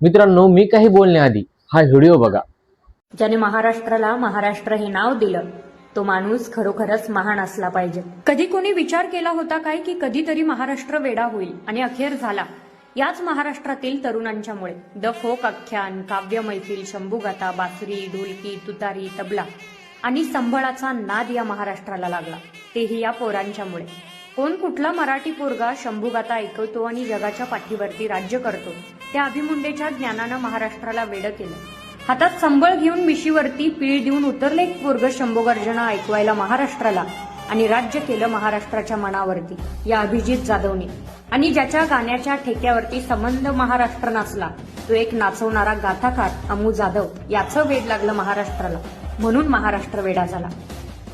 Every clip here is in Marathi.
मित्रांनो मी काही बोलण्याआधी हा व्हिडिओ बघा. ज्याने महाराष्ट्राला महाराष्ट्र हे नाव दिलं तो माणूस खरोखरच महान असला पाहिजे. कधी कोणी विचार केला होता काय की कधीतरी महाराष्ट्र वेडा होईल आणि अखेर झाला? याच महाराष्ट्रातील तरुणांच्यामुळे. द फोक आख्यान काव्य मैफिल शंभूगाथा बासरी ढोलकी तुतारी तबला आणि संबळाचा नाद या महाराष्ट्राला लागला. तेही या पोरांच्यामुळे. कोण कुठला मराठी पोरगा शंभूगाथा ऐकवतो आणि जगाच्या पाठीवरती राज्य करतो? त्या अभिमुंडेच्या ज्ञानानं महाराष्ट्राला वेडं केलं. हातात संबळ घेऊन मिशीवरती पीळ देऊन उतरले एक पोरग शंभोगर्जना ऐकवायला महाराष्ट्राला आणि राज्य केलं महाराष्ट्राच्या मनावरती या अभिजित जाधवने. आणि ज्याच्या गाण्याच्या ठेक्यावरती संबंध महाराष्ट्र नसला तो एक नाचवणारा गाथाकार अमू जाधव याचं वेड लागलं महाराष्ट्राला. म्हणून महाराष्ट्र वेडा झाला.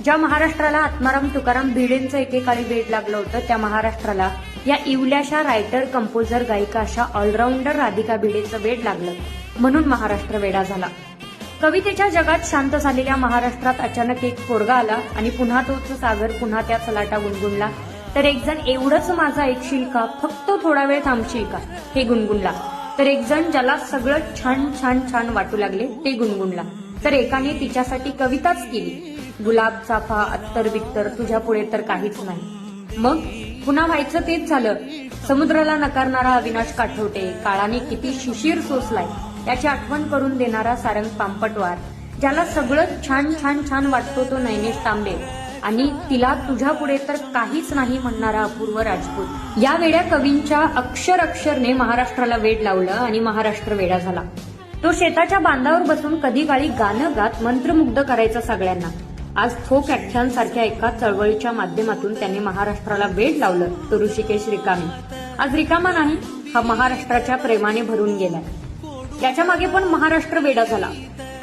ज्या महाराष्ट्राला आत्माराम तुकाराम भिडेंचं एकेकाळी वेड लागलं होतं त्या महाराष्ट्राला या इवल्याशा रायटर कंपोजर गायिका अशा ऑलराऊंडर राधिका भिडेचं वेड लागलं. म्हणून महाराष्ट्र वेडा झाला. कवितेच्या जगात शांत झालेल्या महाराष्ट्रात अचानक एक पोरगा आला आणि पुन्हा तोच सागर पुन्हा त्या सलाटा गुणगुणला. तर एक जण एवढंच माझा ऐकशील का फक्त थोडा वेळ थांबशील का हे गुणगुणला. तर एक जण ज्याला सगळं छान छान छान वाटू लागले ते गुणगुणला. तर एकाने तिच्यासाठी कविताच केली. गुलाब चाफा अत्तर बित्तर तुझ्या पुढे तर काहीच नाही. मग पुन्हा व्हायचं तेच झालं. समुद्राला नकारणारा अविनाश काठवटे काळाने किती शिशिर सोसलाय याची आठवण करून देणारा सारंग पांपटवार ज्याला सगळं छान छान छान वाटतो तो नैनेश तांबे. आणि तिला तुझ्या पुढे तर काहीच नाही म्हणणारा अपूर्व राजपूत. या वेड्या कवींच्या अक्षर अक्षरने महाराष्ट्राला वेड लावलं आणि महाराष्ट्र वेडा झाला. तो शेताच्या बांधावर बसून कधी काळी गाणं गात मंत्रमुग्ध करायचा सगळ्यांना. आज फोक आख्यान सारख्या एका चळवळीच्या माध्यमातून त्यांनी महाराष्ट्राला वेड लावलं तो ऋषिकेश रिकामी. आज रिकामा नाही हा महाराष्ट्राच्या प्रेमाने भरून गेलाय. त्याच्यामागे पण महाराष्ट्र वेडा झाला.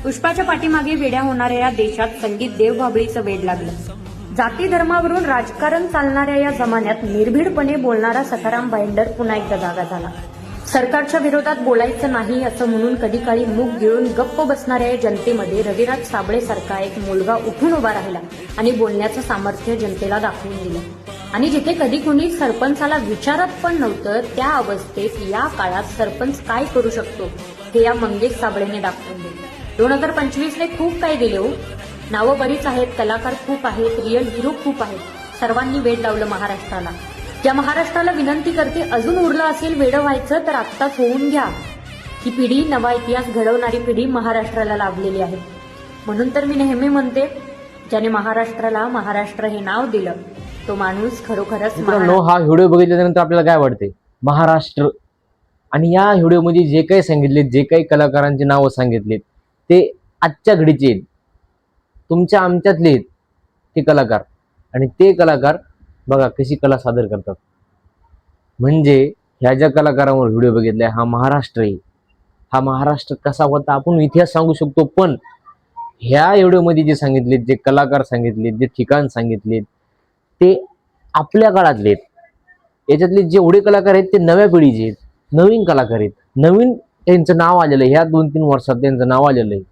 पुष्पाच्या पाठीमागे वेड्या होणाऱ्या या देशात संगीत देवभाबळीचं वेड लागलं. जाती धर्मावरून राजकारण चालणाऱ्या या जमान्यात निर्भीडपणे बोलणारा सखाराम बाइंडर पुन्हा एकदा जागा झाला. सरकारच्या विरोधात बोलायचं नाही असं म्हणून कधी काळी मूग गिळून गप्प बसणाऱ्या या जनतेमध्ये रविराज साबळेसारखा एक मुलगा उठून उभा राहिला आणि बोलण्याचं सामर्थ्य जनतेला दाखवून दिलं. आणि जिथे कधी कुणी सरपंचाला विचारत पण नव्हतं त्या अवस्थेत या काळात सरपंच काय करू शकतो हे या मंगेश साबळेने दाखवून दिलं. दोन हजार पंचवीसने खूप काही दिले हो. नावं बरीच आहेत कलाकार खूप आहेत रिअल हिरो खूप आहेत. सर्वांनी वेळ लावलं महाराष्ट्राला. या महाराष्ट्राला विनंती करते अजून उरलं असेल वेडं व्हायचं तर आत्ताच होऊन घ्या. ही पिढी नवा इतिहास घडवणारी पिढी महाराष्ट्राला लाभलेली आहे. म्हणून तर मी नेहमी म्हणते ज्याने महाराष्ट्राला महाराष्ट्र हे नाव दिलं तो माणूस खरोखरच मित्रांनो हा व्हिडिओ बघितल्यानंतर आपल्याला काय वाटते? महाराष्ट्र. आणि या व्हिडिओमध्ये जे काही सांगितले जे काही कलाकारांची नावं सांगितलीत ते आजच्या घडीचे आहेत. तुमच्या आमच्यातले आहेत ते कलाकार. आणि ते कलाकार बघा कशी कला सादर करतात. म्हणजे ह्या ज्या कलाकारांवर व्हिडिओ बघितलाय हा महाराष्ट्र आहे. हा महाराष्ट्र कसा होता आपण इतिहास सांगू शकतो पण ह्या व्हिडिओमध्ये जे सांगितलेत जे कलाकार सांगितलेत जे ठिकाण सांगितलेत ते आपल्या काळातले आहेत. याच्यातले जेवढे कलाकार आहेत ते नव्या पिढीचे आहेत. नवीन कलाकार आहेत. नवीन त्यांचं नाव आलेलं आहे. ह्या दोन तीन वर्षात त्यांचं नाव आलेलं आहे.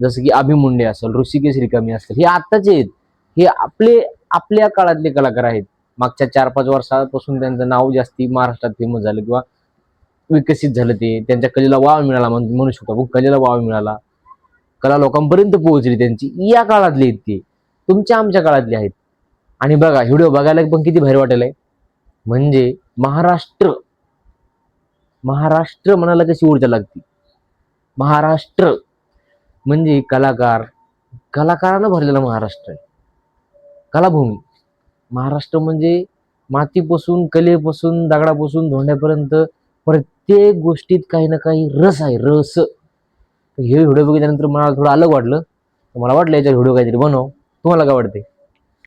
जसं की अभिमुंडे असेल ऋषिकेश रिकामी असेल हे आत्ताचे आहेत. हे आपले आपल्या काळातले कलाकार आहेत. मागच्या चार पाच वर्षापासून त्यांचं नाव जास्ती महाराष्ट्रात फेमस झालं किंवा विकसित झालं ते. त्यांच्या कलेला वाव मिळाला म्हण- म्हणू शकतो आपण कलेला वाव मिळाला. कला लोकांपर्यंत पोहोचली त्यांची. या काळातली आहेत ते. तुमच्या आमच्या काळातले आहेत. आणि बघा व्हिडिओ बघायला पण किती भारी वाटेल आहे. म्हणजे महाराष्ट्र. महाराष्ट्र म्हणायला कशी ऊर्जा लागते? महाराष्ट्र म्हणजे कलाकार. कलाकारानं भरलेला महाराष्ट्र आहे. कलाभूमी. महाराष्ट्र म्हणजे मातीपासून कलेपासून दगडापासून धोंड्यापर्यंत प्रत्येक गोष्टीत काही ना काही रस आहे रस. हे व्हिडिओ बघितल्यानंतर मला थोडं अलग वाटलं. मला वाटलं याच्या व्हिडिओ काहीतरी बनव तुम्हाला काय वाटते